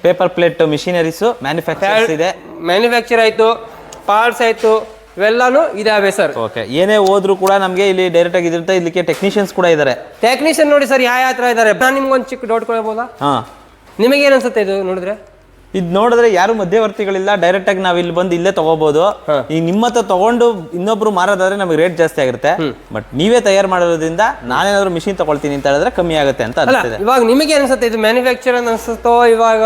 ಪೇಪರ್ ಪ್ಲೇಟ್ ಮಿಷಿನರೀಸ್ ಮ್ಯಾನುಫ್ಯಾಕ್ಚರ್ ಇದೆ. ಮ್ಯಾನುಫ್ಯಾಕ್ಚರ್ ಆಯ್ತು ಪಾರ್ಟ್ಸ್ ಆಯ್ತು ಇವೆಲ್ಲಾನು ಇದಾವೆ ಸರ್ ಓಕೆ ಏನೇ ಹೋದ್ರು ಕೂಡ ನಮಗೆ ಇಲ್ಲಿ ಡೈರೆಕ್ಟ್ ಆಗಿ ಇದ್ರೆ ಇದಕ್ಕೆ ಟೆಕ್ನಿಷಿಯನ್ಸ್ ಕೂಡ ಇದ್ದಾರೆ ಟೆಕ್ನಿಷಿಯನ್ ನೋಡಿ ಸರ್ ಯಾವ ಯಾವ ಥರ ಇದ್ದಾರೆ ನಾನು ನಿಮ್ಗೊಂದು ಚಿಕ್ಕ ಡೌಟ್ ಕೊಡ್ಬೋದಾ? ಹಾ. ನಿಮಗೆ ಏನ್ ಅನ್ಸುತ್ತೆ ಇದು ನೋಡಿದ್ರೆ? ಇದು ನೋಡಿದ್ರೆ ಯಾರು ಮಧ್ಯವರ್ತಿಗಳಿಲ್ಲ ಡೈರೆಕ್ಟ್ ಆಗಿ ನಾವ್ ಇಲ್ಲಿ ಬಂದು ಇಲ್ಲೇ ತಗೋಬಹುದು ಈಗ ನಿಮ್ಮ ಹತ್ರ ತಗೊಂಡು ಇನ್ನೊಬ್ರು ಮಾರೋದಾದ್ರೆ ನಮಗೆ ರೇಟ್ ಜಾಸ್ತಿ ಆಗಿರುತ್ತೆ. ಬಟ್ ನೀವೇ ತಯಾರು ಮಾಡೋದ್ರಿಂದ ನಾನೇನಾದ್ರು ಮಿಷಿನ್ ತಗೊಳ್ತೀನಿ ಅಂತ ಹೇಳಿದ್ರೆ ಕಮ್ಮಿ ಆಗುತ್ತೆ ಅಂತ ಇವಾಗ ನಿಮಗೆ ಅನ್ಸುತ್ತೆ ಇದು ಮ್ಯಾನುಫ್ಯಾಕ್ಚರ್ ಅನ್ಸುತ್ತೋ ಇವಾಗ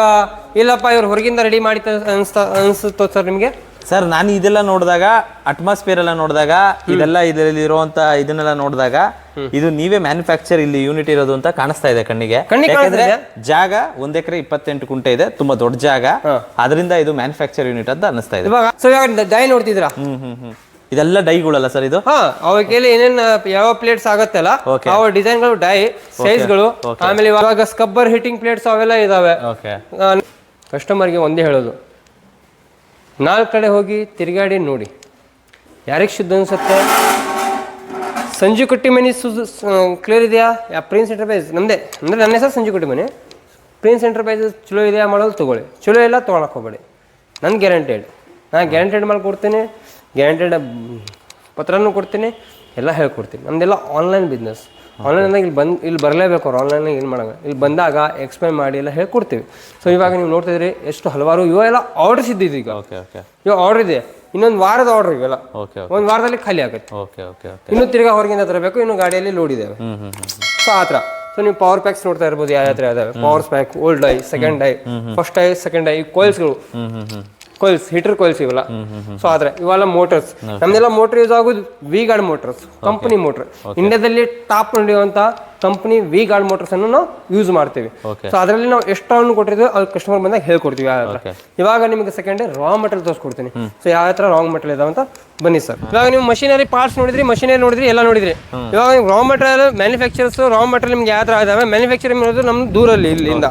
ಇಲ್ಲಪ್ಪ ಇವ್ರು ಹೊರಗಿಂದ ರೆಡಿ ಮಾಡಿ ಅನ್ಸ್ತಾ ಅನ್ಸುತ್ತೋ ಸರ್ ನಿಮಗೆ? ಸರ್ ನಾನು ಇದೆಲ್ಲ ನೋಡಿದಾಗ ಅಟ್ಮಾಸ್ಫಿಯರ್ ಎಲ್ಲ ನೋಡಿದಾಗ ಇದೆಲ್ಲ ಇದರಲ್ಲಿ ಇರುವಂತ ಇದನ್ನೆಲ್ಲ ನೋಡಿದಾಗ ಇದು ನೀವೇ ಮ್ಯಾನುಫ್ಯಾಕ್ಚರ್ ಇಲ್ಲಿ ಯೂನಿಟ್ ಇರೋದು ಅಂತ ಕಾಣಿಸ್ತಾ ಇದೆ ಕಣ್ಣಿಗೆ. ಯಾಕಂದ್ರೆ ಜಾಗ ಒಂದ್ ಎಕರೆ ಇಪ್ಪತ್ತೆಂಟು ಕುಂಟೆ ಇದೆ ತುಂಬಾ ದೊಡ್ಡ ಜಾಗ. ಅದರಿಂದ ಇದು ಮ್ಯಾನುಫ್ಯಾಕ್ಚರ್ ಯೂನಿಟ್ ಅಂತ ಅನಿಸ್ತಾ ಇದೆ. ಡೈ ನೋಡ್ತಿದ್ರಾ ಹ್ಮ್ ಹ್ಮ್ ಹ್ಮ್. ಇದೆಲ್ಲ ಡೈಗಳಲ್ಲ ಸರ್ ಇದು? ಅವಕ್ಕೆಲ್ಲ ಏನೇನ್ ಯಾವ ಪ್ಲೇಟ್ಸ್ ಆಗತ್ತಲ್ಲ ಅಲ್ಲ ಅವ ಡಿಸೈನ್ಗಳು ಡೈ ಸೈಜ್ಗಳು ಆಮೇಲೆ ಇವಾಗ ಸ್ಕಬ್ಬರ್ ಹಿಟ್ಟಿಂಗ್ ಪ್ಲೇಟ್ಸ್ ಅವೆಲ್ಲ ಇದಾವೆ. ಕಸ್ಟಮರ್ಗೆ ಒಂದೇ ಹೇಳೋದು. ನಾಲ್ಕು ಕಡೆ ಹೋಗಿ ತಿರುಗಾಡಿ ನೋಡಿ. ಯಾರಿಗೆ ಶುದ್ಧ ಅನಿಸುತ್ತೆ? ಸಂಜು ಕಟ್ಟಿ ಮನಿ ಕ್ಲಿಯರ್ ಇದೆಯಾ? ಯಾ ಪ್ರಿನ್ಸ್ ಎಂಟರ್ಪ್ರೈಸ್ ನಮ್ಮದೇ ಅಂದರೆ ನನ್ನ ಹೆಸರು ಸಂಜು ಕೊಟ್ಟಿ ಮನೆ ಪ್ರಿನ್ಸ್ ಎಂಟರ್ಪ್ರೈಸ್ ಚಲೋ ಇದೆಯಾ ಮಾಡೋದು ತೊಗೊಳ್ಳಿ. ಚಲೋ ಇಲ್ಲ ತೊಗೊಳಕ್ಕೆ ಹೋಗಬೇಡಿ. ನನ್ನ ಗ್ಯಾರಂಟೆಡ್ ನಾನು ಗ್ಯಾರಂಟೆಡ್ ಮಾಡಿ ಕೊಡ್ತೀನಿ. ಗ್ಯಾರಂಟೆಡ್ ಪತ್ರನೂ ಕೊಡ್ತೀನಿ. ಎಲ್ಲ ಹೇಳ್ಕೊಡ್ತೀನಿ. ನಮ್ದೆಲ್ಲ ಆನ್ಲೈನ್ ಬಿಸ್ನೆಸ್ ಆನ್ಲೈನಾಗ ಇಲ್ಲಿ ಬಂದು ಇಲ್ಲಿ ಬರಲೇಬೇಕು ಅವ್ರು. ಆನ್ಲೈನಾಗ ಏನು ಮಾಡೋಂಗ? ಇಲ್ಲಿ ಬಂದಾಗ ಎಕ್ಸ್ಪ್ಲೈನ್ ಮಾಡಿ ಎಲ್ಲ ಹೇಳ್ಕೊಡ್ತೀವಿ. ಸೊ ಇವಾಗ ನೀವು ನೋಡ್ತಿದ್ರಿ ಎಷ್ಟು ಹಲವಾರು ಇವೆಲ್ಲ ಆರ್ಡರ್ಸ್ ಇದ್ದಿದ್ದು ಈಗ. ಓಕೆ ಓಕೆ ಇವಾಗ ಆರ್ಡರ್ ಇದೆ. ಇನ್ನೊಂದು ವಾರದ ಆರ್ಡರ್ ಇವೆಲ್ಲ ಓಕೆ ಒಂದು ವಾರದಲ್ಲಿ ಖಾಲಿ ಆಗುತ್ತೆ. ಓಕೆ ಓಕೆ ಇನ್ನು ತಿರ್ಗಾ ಹೊರಗಿಂದ ತರಬೇಕು ಇನ್ನು ಗಾಡಿಯಲ್ಲಿ ಲೋಡ್ ಇದೆ. ಸೊ ಆ ಥರ. ಸೊ ನೀವು ಪವರ್ ಪ್ಯಾಕ್ಸ್ ನೋಡ್ತಾ ಇರ್ಬೋದು ಯಾವ ಥರ ಇದಾವೆ. Power pack old I second I first I second ಐ ಕಾಯಿಲ್ಸ್ಗಳು ಕಾಯಿಲ್ಸ್ ಹೀಟರ್ ಕೊಯ್ಲ್ಸ್ ಇವೆಲ್ಲ. ಸೊ ಆದ್ರೆ ಇವೆಲ್ಲ ಮೋಟರ್ಸ್ ನಮ್ದೆಲ್ಲ ಮೋಟರ್ ಯೂಸ್ ಆಗೋದು V Guard motors company motor ಇಂಡಿಯಾದಲ್ಲಿ ಟಾಪ್ ನಡೆಯುವಂತ ಕಂಪನಿ ವಿ ಗಾರ್ಡ್ ಮೋಟರ್ಸ್ ಅನ್ನು ನಾವು ಯೂಸ್ ಮಾಡ್ತೀವಿ. ಸೊ ಅದರಲ್ಲಿ ನಾವು ಎಷ್ಟು ಕೊಟ್ಟಿರ್ತೀವಿ ಅದು ಕಸ್ಟಮರ್ ಬಂದಾಗ ಹೇಳ್ಕೊಡ್ತೀವಿ ಯಾವ. ಇವಾಗ ನಿಮಗೆ ಸೆಕೆಂಡ್ ರಾ ಮೆಟೀರಿಯಲ್ ತೋರಿಸ್ಕೊಡ್ತೀನಿ. ಸೊ ಯಾವ ತರ ರಾಂಗ್ ಮೆಟೀರಿಯಲ್ ಇದಾವೆ ಅಂತ ಬನ್ನಿ ಸರ್ ಇವಾಗ ನೀವು ಮಷಿನರಿ ಪಾರ್ಟ್ಸ್ ನೋಡಿದ್ರಿ ಮಷಿನರಿ ನೋಡಿದ್ರಿ ಎಲ್ಲ ನೋಡಿದ್ರಿ. ಇವಾಗ ನೀವು raw material manufacturers raw material ನಿಮ್ಗೆ ಯಾವ ತರ ಇದಾವೆ ಮ್ಯಾನುಫ್ಯಾಕ್ಚರಿಂಗ್ ಇರೋದು ನಮ್ಮ ದೂರಲ್ಲಿ ಇಲ್ಲಿಂದ.